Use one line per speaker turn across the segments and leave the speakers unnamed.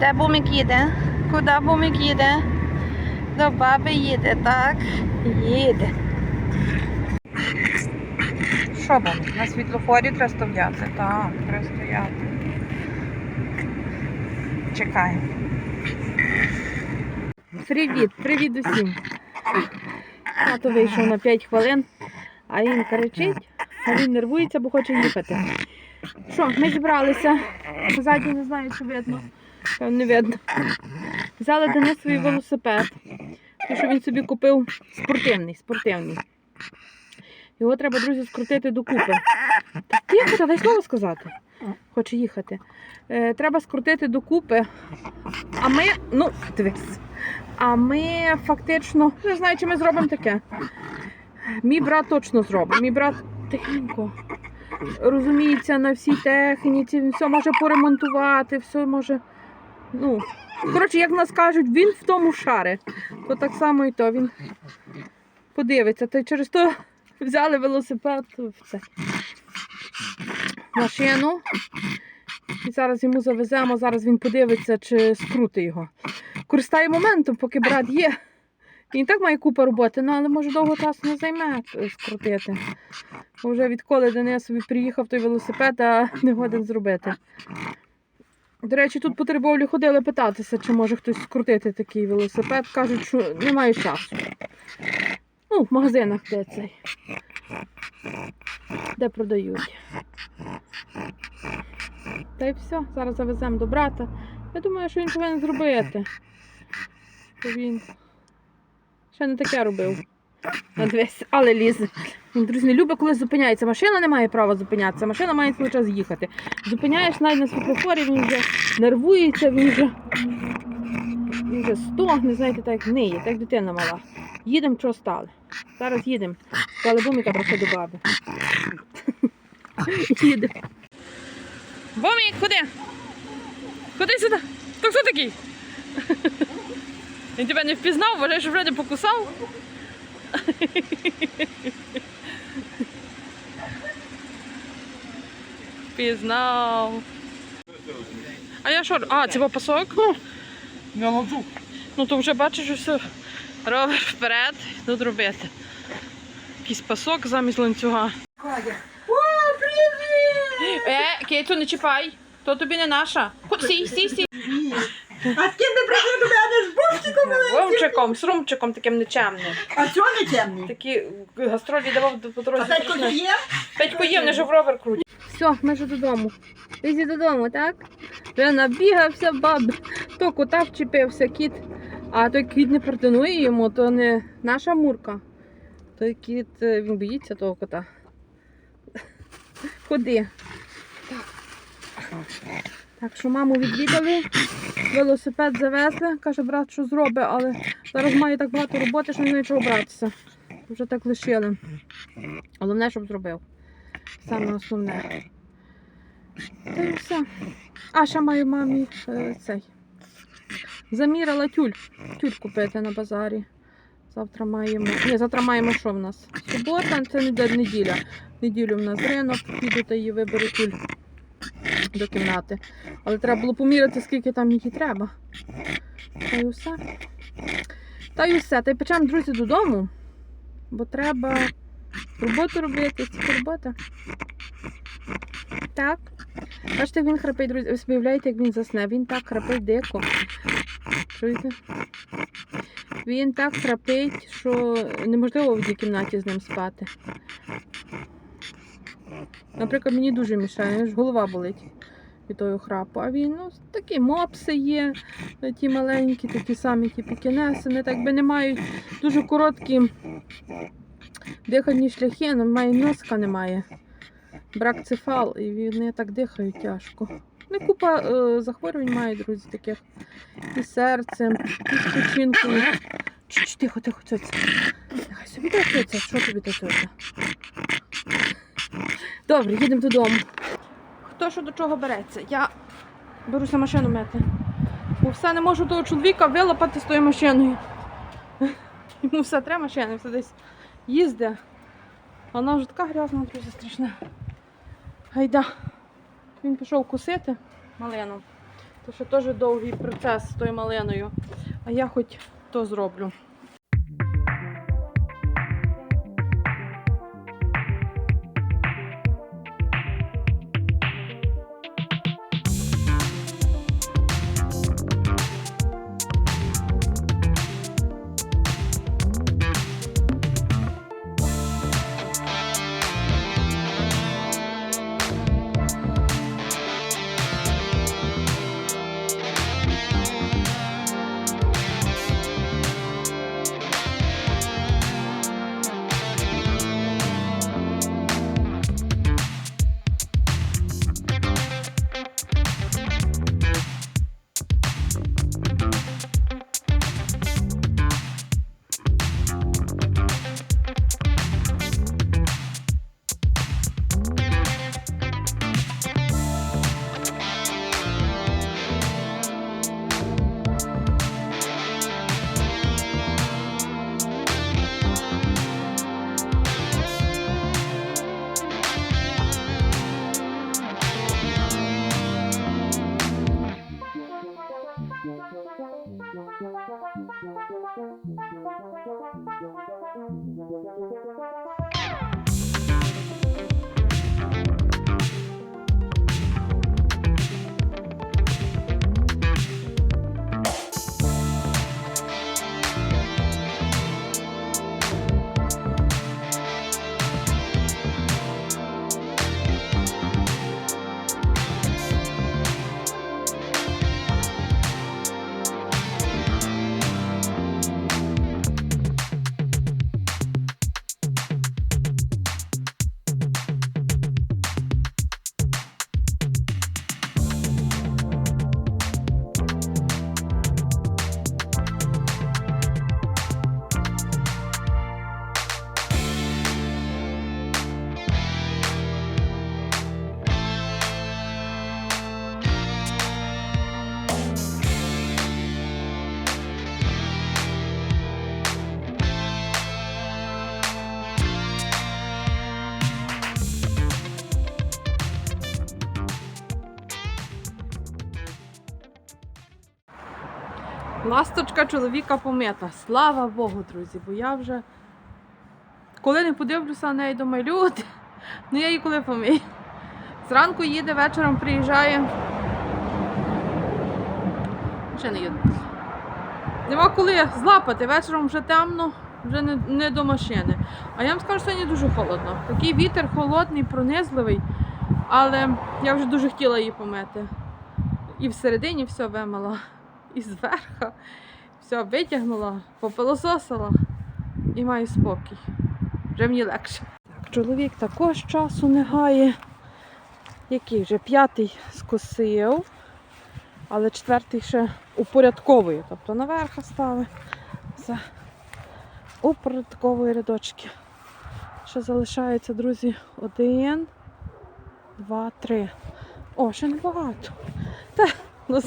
Де бумик їде? Куди бумик їде? До баби їде, так? Їде. Що бумик? На світлофорі треба стояти? Так, треба стояти. Чекаємо. Привіт, привіт усім. Тато вийшов на 5 хвилин, а він кричить, а він нервується, бо хоче їхати. Що, ми зібралися. Ззаді не знаю, чи видно. Певно, не видно. Взяли Денис свій велосипед. Тому що він собі купив спортивний, спортивний. Його треба, друзі, скрутити докупи. Так тихо, дай слово сказати. Хоче їхати. Е, треба скрутити докупи. А ми, ну, дивись. А ми фактично, не знаю, чи ми зробимо таке. Мій брат точно зробить. Мій брат тихенько розуміється на всій техніці, все може поремонтувати, все може. Ну, коротше, як нас кажуть, він в тому шари. То так само і то він подивиться. Та й через то взяли велосипед в це. машину. І зараз йому завеземо, зараз він подивиться, чи скрути його. Користає моментом, поки брат є. Він так має купу роботи, ну але може довго часу не займе е, скрутити. Бо вже відколи Денис собі приїхав той велосипед, а не годен зробити. До речі, тут по Теребовлі ходили питатися, чи може хтось скрутити такий велосипед. Кажуть, що немає часу. Ну, в магазинах де цей. Де продають. Та й все, зараз завеземо до брата. Я думаю, що він повинен зробити. Бо він ще не таке робив. Дивись, але лізе. Друзі, не любить, коли зупиняється. Машина не має права зупинятися, машина має свій час їхати. Зупиняєш навіть на світлофорі, він вже нервується, він вже, він вже стогне, знаєте, так як ниє, так дитина мала. Їдемо, що стали. Зараз їдемо. Стали буміка трохи до баби. Їдемо. Бумік, ходи. Ходи сюди. Ти хто такий? Він тебе не впізнав, вважаєш, що вроде покусав. Впізнав. А я що? А, це був пасок? Ну,
Не ланцюг.
ну то вже бачиш, що все. Ровер вперед, тут робити. Якийсь пасок замість ланцюга.
О, привіт!
Е, Кейту, не чіпай. То тобі не наша. Сій, сій, сій.
А з ким ти прийшли до мене?
Вовчиком, з румчиком таким нечемним.
А чого не темний?
Такі гастролі давав по
А
дорозі.
Петько не є?
Петько є, вони ж в ровер крутять. Все, ми вже додому. Лізі додому, так? Вже набігався баб. То кота вчепився кіт. А той кіт не протинує йому, то не наша мурка. Той кіт, е, він боїться того кота. Ходи. Так що маму відвідали, велосипед завезли, каже брат, що зробить, але зараз має так багато роботи, що не знаю чого братися. Вже так лишили. Головне, щоб зробив. Саме основне. Та й все. А ще маю мамі е, цей. Замірила тюль. Тюль купити на базарі. Завтра маємо. Ні, завтра маємо що в нас? Субота, це не неділя. Неділю в нас ринок, піду та її виберу тюль до кімнати. Але треба було поміряти, скільки там її треба. Та й усе. Та й усе. Та й печемо, друзі, додому. Бо треба роботу робити, стільки роботи. Так. Бачите, він храпить, друзі. Собі уявляєте, як він засне. Він так храпить дико. Чуєте? Він так храпить, що неможливо в одній кімнаті з ним спати. Наприклад, мені дуже мішає, голова болить від храпу. А він, ну, такі мопси є, ті маленькі, такі самі, ті пікінеси, вони так би не мають дуже короткі дихальні шляхи, але має носка немає. Брак цефал, і вони так дихають тяжко. Не купа е, захворювань має, друзі, таких. І серцем, і з печінкою. Чш, тихо, тихо, цьоця. Нехай собі та що тобі та? Добре, їдемо додому. Хто що до чого береться? Я беруся машину мити. Бо все не можу того чоловіка вилапати з тою машиною. Йому все треба машина, все десь їздить. Вона вже така грязна, друзі, страшна. Гайда. Він пішов кусити малину. То ще теж довгий процес з тою малиною. А я хоч то зроблю. Ласточка чоловіка помита. Слава Богу, друзі, бо я вже коли не подивлюся на неї, думаю, люди, ну я її коли помию. Зранку їде, вечором приїжджає. Ще не їде. Нема коли злапати, вечором вже темно, вже не, не до машини. А я вам скажу, що сьогодні дуже холодно. Такий вітер холодний, пронизливий, але я вже дуже хотіла її помити. І всередині все вимила і зверху. Все, витягнула, попилососила і маю спокій. Вже мені легше. Так, чоловік також часу не гає. Який вже п'ятий скосив, але четвертий ще упорядковує. Тобто наверх ставить. Все. Упорядковує рядочки. Ще залишається, друзі, один, два, три. О, ще небагато. Ну,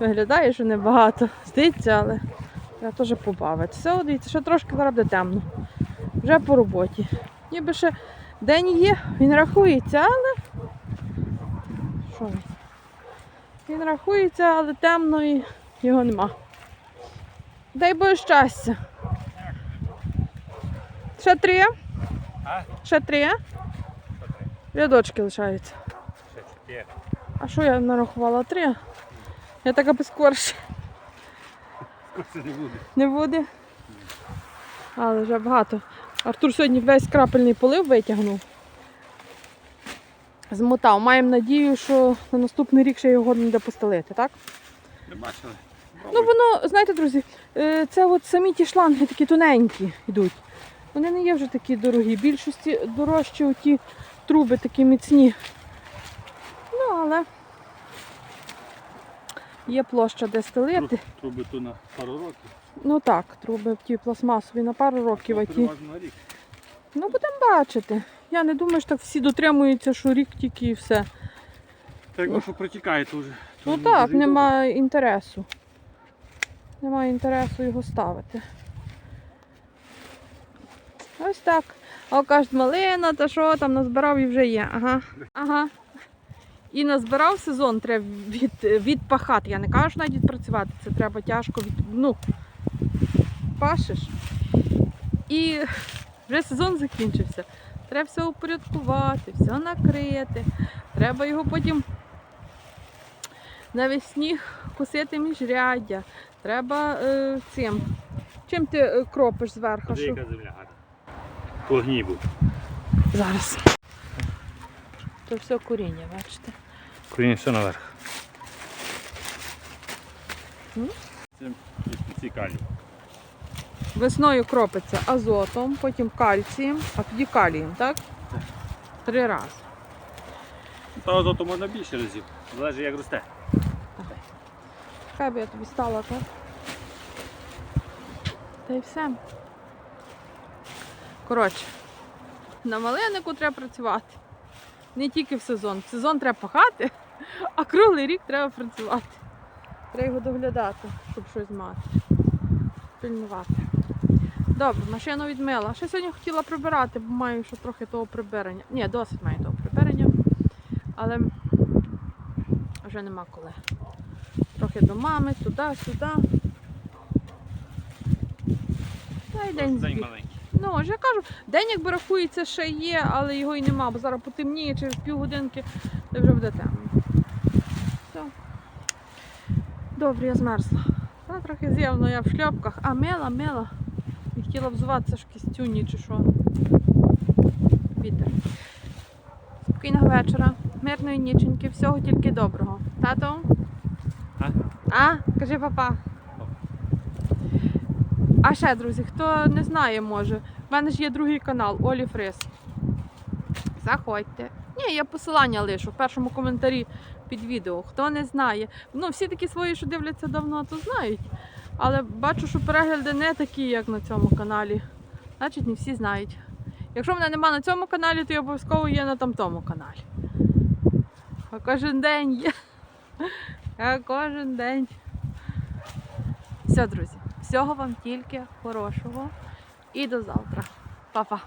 Виглядає, що небагато. Здається, але я теж побавитися. О, дивіться, ще трошки зараз буде темно. Вже по роботі. Ніби ще день є, він рахується, але. Що він? Він рахується, але темно і його нема. Дай Боже щастя. Ще три?
А?
Ще три? Рядочки лишаються.
Ще чотири.
А що я нарахувала? Три? Я така безкорше.
Це не буде.
Не буде. Але вже багато. Артур сьогодні весь крапельний полив витягнув. Змотав. Маємо надію, що на наступний рік ще його не буде постелити, так?
Ви бачили?
Ну воно, знаєте, друзі, е, це от самі ті шланги такі тоненькі йдуть. Вони не є вже такі дорогі. Більшості дорожчі ті труби такі міцні. Ну, але є площа, де стелити.
Труби то на пару років.
Ну так, труби ті пластмасові на пару років, а ті.
На рік.
Ну, будемо бачити. Я не думаю, що так всі дотримуються, що рік тільки і все.
Так, якщо що протікає, то вже.
Ну так, немає інтересу. Немає інтересу його ставити. Ось так. А кажуть, малина, та що там назбирав і вже є. Ага. Ага. І назбирав сезон, треба від, відпахати. Я не кажу навіть відпрацювати, це треба тяжко від, ну, пашеш. І вже сезон закінчився. Треба все упорядкувати, все накрити. Треба його потім навесні косити міжряддя. Треба е, цим. Чим ти е, кропиш зверху?
Яка земля гарна. По гнібу.
Зараз. То все коріння, бачите.
Коріння все наверх.
Весною кропиться азотом, потім кальцієм, а тоді калієм, так? Три рази.
Та азоту можна більше разів. Залежить як росте.
Хай би я тобі стала, так? Та й все. Коротше, на малинику треба працювати. Не тільки в сезон. В сезон треба пахати, а круглий рік треба працювати. Треба його доглядати, щоб щось мати. Пильнувати. Добре, машину відмила. Ще сьогодні хотіла прибирати, бо маю ще трохи того прибирання. Ні, досить маю того прибирання. Але вже нема коли. Трохи до мами, туди, сюди. Та й день збіг.
маленький.
Ну, ж я кажу, день якби рахується ще є, але його і нема, бо зараз потемніє через півгодинки, то вже буде темно. Все. Добре, я змерзла. Та трохи з'явно я в шльопках. А мила, мила. Не хотіла взуватися ж в кістюні чи що. Вітер. Спокійного вечора, мирної ніченьки, всього тільки доброго. Тато?
А?
А? Кажи папа. А ще, друзі, хто не знає, може, в мене ж є другий канал Олі Фрис. Заходьте. Ні, я посилання лишу в першому коментарі під відео. Хто не знає. Ну, всі такі свої, що дивляться давно, то знають. Але бачу, що перегляди не такі, як на цьому каналі. Значить, не всі знають. Якщо мене нема на цьому каналі, то я обов'язково є на тамтому каналі. А кожен день є. А кожен день. Все, друзі, всього вам тільки хорошого і до завтра. Па-па.